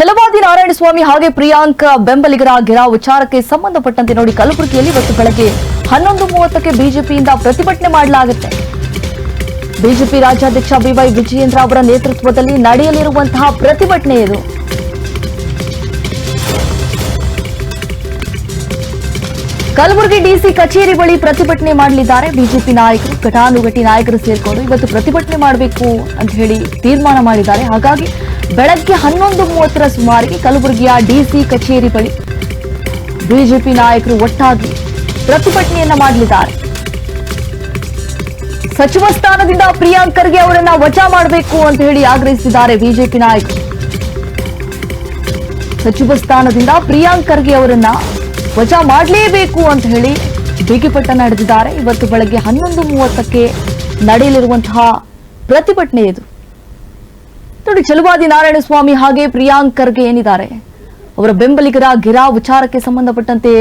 ಛಲವಾದಿ ನಾರಾಯಣಸ್ವಾಮಿ ಹಾಗೆ ಪ್ರಿಯಾಂಕ್ ಬೆಂಬಲಿಗರ ಘೆರಾವ್ ವಿಚಾರಕ್ಕೆ ಸಂಬಂಧಪಟ್ಟಂತೆ ನೋಡಿ ಕಲಬುರಗಿಯಲ್ಲಿ ಇವತ್ತು ಬೆಳಗ್ಗೆ ಹನ್ನೊಂದು ಮೂವತ್ತಕ್ಕೆ ಬಿಜೆಪಿಯಿಂದ ಪ್ರತಿಭಟನೆ ಮಾಡಲಾಗುತ್ತೆ. ಬಿಜೆಪಿ ರಾಜ್ಯಾಧ್ಯಕ್ಷ ಬಿವೈ ವಿಜಯೇಂದ್ರ ಅವರ ನೇತೃತ್ವದಲ್ಲಿ ನಡೆಯಲಿರುವಂತಹ ಪ್ರತಿಭಟನೆ ಇದು. ಕಲಬುರಗಿ ಡಿಸಿ ಕಚೇರಿ ಬಳಿ ಪ್ರತಿಭಟನೆ ಮಾಡಲಿದ್ದಾರೆ. ಬಿಜೆಪಿ ನಾಯಕರು, ಘಟಾನುಘಟಿ ನಾಯಕರು ಸೇರಿಕೊಂಡು ಇವತ್ತು ಪ್ರತಿಭಟನೆ ಮಾಡಬೇಕು ಅಂತ ಹೇಳಿ ತೀರ್ಮಾನ ಮಾಡಿದ್ದಾರೆ. ಹಾಗಾಗಿ ಬೆಳಗ್ಗೆ ಹನ್ನೊಂದು ಮೂವತ್ತರ ಸುಮಾರಿಗೆ ಕಲಬುರಗಿಯ ಡಿಸಿ ಕಚೇರಿ ಬಳಿ ಬಿಜೆಪಿ ನಾಯಕರು ಒಟ್ಟಾಗಿ ಪ್ರತಿಭಟನೆಯನ್ನ ಮಾಡಲಿದ್ದಾರೆ. ಸಚಿವ ಸ್ಥಾನದಿಂದ ಪ್ರಿಯಾಂಕ್ ಖರ್ಗೆ ಅವರನ್ನ ವಜಾ ಮಾಡಬೇಕು ಅಂತ ಹೇಳಿ ಆಗ್ರಹಿಸಿದ್ದಾರೆ ಬಿಜೆಪಿ ನಾಯಕರು. ಸಚಿವ ಸ್ಥಾನದಿಂದ ಪ್ರಿಯಾಂಕ್ ಖರ್ಗೆ ಅವರನ್ನ ವಜಾ ಮಾಡಲೇಬೇಕು ಅಂತ ಹೇಳಿ ಬಿಗಿಪಟ್ಟ ನಡೆದಿದ್ದಾರೆ. ಇವತ್ತು ಬೆಳಗ್ಗೆ ಹನ್ನೊಂದು ಮೂವತ್ತಕ್ಕೆ ನಡೆಯಲಿರುವಂತಹ ಪ್ರತಿಭಟನೆ ಇದು. ನೋಡಿ ಚಲುವಾದಿ ನಾರಾಯಣಸ್ವಾಮಿ ಹಾಗೆ ಪ್ರಿಯಾಂಕ್ ಖರ್ಗೆ ಏನಿದ್ದಾರೆ? ಅವರ ಬೆಂಬಲಿಗರ ಗಿರಾ ವಿಚಾರಕ್ಕೆ ಸಂಬಂಧಪಟ್ಟಂತೆ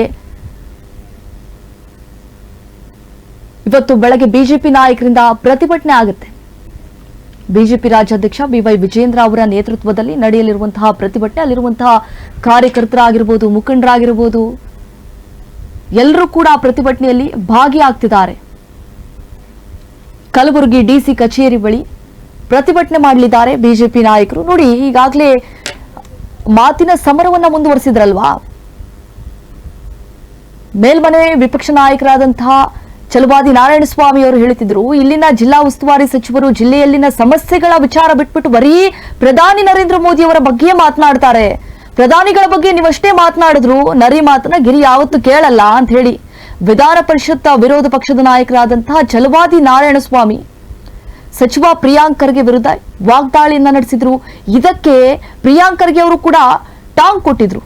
ಇವತ್ತು ಬೆಳಗ್ಗೆ ಬಿಜೆಪಿ ನಾಯಕರಿಂದ ಪ್ರತಿಭಟನೆ ಆಗುತ್ತೆ. ಬಿಜೆಪಿ ರಾಜ್ಯಾಧ್ಯಕ್ಷ ಬಿವೈ ವಿಜೇಂದ್ರ ಅವರ ನೇತೃತ್ವದಲ್ಲಿ ನಡೆಯಲಿರುವಂತಹ ಪ್ರತಿಭಟನೆ, ಅಲ್ಲಿರುವಂತಹ ಕಾರ್ಯಕರ್ತರಾಗಿರ್ಬೋದು, ಮುಖಂಡರಾಗಿರ್ಬೋದು, ಎಲ್ಲರೂ ಕೂಡ ಪ್ರತಿಭಟನೆಯಲ್ಲಿ ಭಾಗಿಯಾಗ್ತಿದ್ದಾರೆ. ಕಲಬುರಗಿ ಡಿಸಿ ಕಚೇರಿ ಬಳಿ ಪ್ರತಿಭಟನೆ ಮಾಡಲಿದ್ದಾರೆ ಬಿಜೆಪಿ ನಾಯಕರು. ನೋಡಿ, ಈಗಾಗಲೇ ಮಾತಿನ ಸಮರವನ್ನ ಮುಂದುವರಿಸಿದ್ರಲ್ವಾ? ಮೇಲ್ಮನೆ ವಿಪಕ್ಷ ನಾಯಕರಾದಂತಹ ಚಲವಾದಿ ನಾರಾಯಣಸ್ವಾಮಿ ಅವರು ಹೇಳುತ್ತಿದ್ರು ಇಲ್ಲಿನ ಜಿಲ್ಲಾ ಉಸ್ತುವಾರಿ ಸಚಿವರು ಜಿಲ್ಲೆಯಲ್ಲಿನ ಸಮಸ್ಯೆಗಳ ವಿಚಾರ ಬಿಟ್ಬಿಟ್ಟು ಬರೀ ಪ್ರಧಾನಿ ನರೇಂದ್ರ ಮೋದಿ ಅವರ ಬಗ್ಗೆ ಮಾತನಾಡ್ತಾರೆ. ಪ್ರಧಾನಿಗಳ ಬಗ್ಗೆ ನೀವಷ್ಟೇ ಮಾತನಾಡಿದ್ರು, ನರಿ ಮಾತನ್ನ ಗಿರಿ ಯಾವತ್ತು ಕೇಳಲ್ಲ ಅಂತ ಹೇಳಿ. ವಿಧಾನ ಪರಿಷತ್ ವಿರೋಧ ಪಕ್ಷದ ನಾಯಕರಾದಂತಹ ಚಲವಾದಿ ನಾರಾಯಣಸ್ವಾಮಿ ಸಚಿವ ಪ್ರಿಯಾಂಕ್ ಖರ್ಗೆ ವಿರುದ್ಧ ವಾಗ್ದಾಳಿಯನ್ನ ನಡೆಸಿದ್ರು. ಇದಕ್ಕೆ ಪ್ರಿಯಾಂಕ್ ಖರ್ಗೆ ಅವರು ಕೂಡ ಟಾಂಗ್ ಕೊಟ್ಟಿದ್ರು.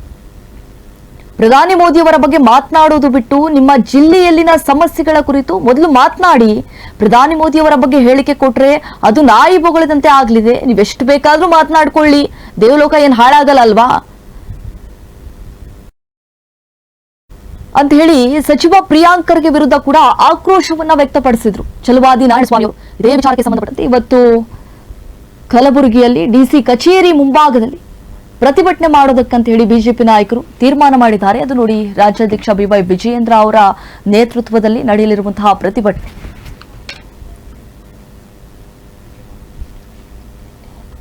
ಪ್ರಧಾನಿ ಮೋದಿ ಅವರ ಬಗ್ಗೆ ಮಾತನಾಡುವುದು ಬಿಟ್ಟು ನಿಮ್ಮ ಜಿಲ್ಲೆಯಲ್ಲಿನ ಸಮಸ್ಯೆಗಳ ಕುರಿತು ಮೊದಲು ಮಾತನಾಡಿ. ಪ್ರಧಾನಿ ಮೋದಿ ಅವರ ಬಗ್ಗೆ ಹೇಳಿಕೆ ಕೊಟ್ರೆ ಅದು ನಾಯಿ ಬೊಗಳದಂತೆ ಆಗ್ಲಿದೆ. ನೀವೆಷ್ಟು ಬೇಕಾದ್ರೂ ಮಾತನಾಡ್ಕೊಳ್ಳಿ. ದೇವಲೋಕ ಏನ್ ಹಾಳಾಗಲ್ಲ ಅಲ್ವಾ? ಅಂತ ಹೇಳಿ ಸಚಿವ ಪ್ರಿಯಾಂಕ್ ಖರ್ಗೆ ವಿರುದ್ಧ ಕೂಡ ಆಕ್ರೋಶವನ್ನ ವ್ಯಕ್ತಪಡಿಸಿದ್ರು. ಚಲುವಾದಿ ನಾರಾಯಣಸ್ವಾಮಿ ಇದೇ ವಿಚಾರಕ್ಕೆ ಸಂಬಂಧಪಟ್ಟಂತೆ ಇವತ್ತು ಕಲಬುರಗಿಯಲ್ಲಿ ಡಿಸಿ ಕಚೇರಿ ಮುಂಭಾಗದಲ್ಲಿ ಪ್ರತಿಭಟನೆ ಮಾಡೋದಕ್ಕಂತ ಹೇಳಿ ಬಿಜೆಪಿ ನಾಯಕರು ತೀರ್ಮಾನ ಮಾಡಿದ್ದಾರೆ. ಅದು ನೋಡಿ ರಾಜ್ಯಾಧ್ಯಕ್ಷ ಬಿವೈ ವಿಜಯೇಂದ್ರ ಅವರ ನೇತೃತ್ವದಲ್ಲಿ ನಡೆಯಲಿರುವಂತಹ ಪ್ರತಿಭಟನೆ.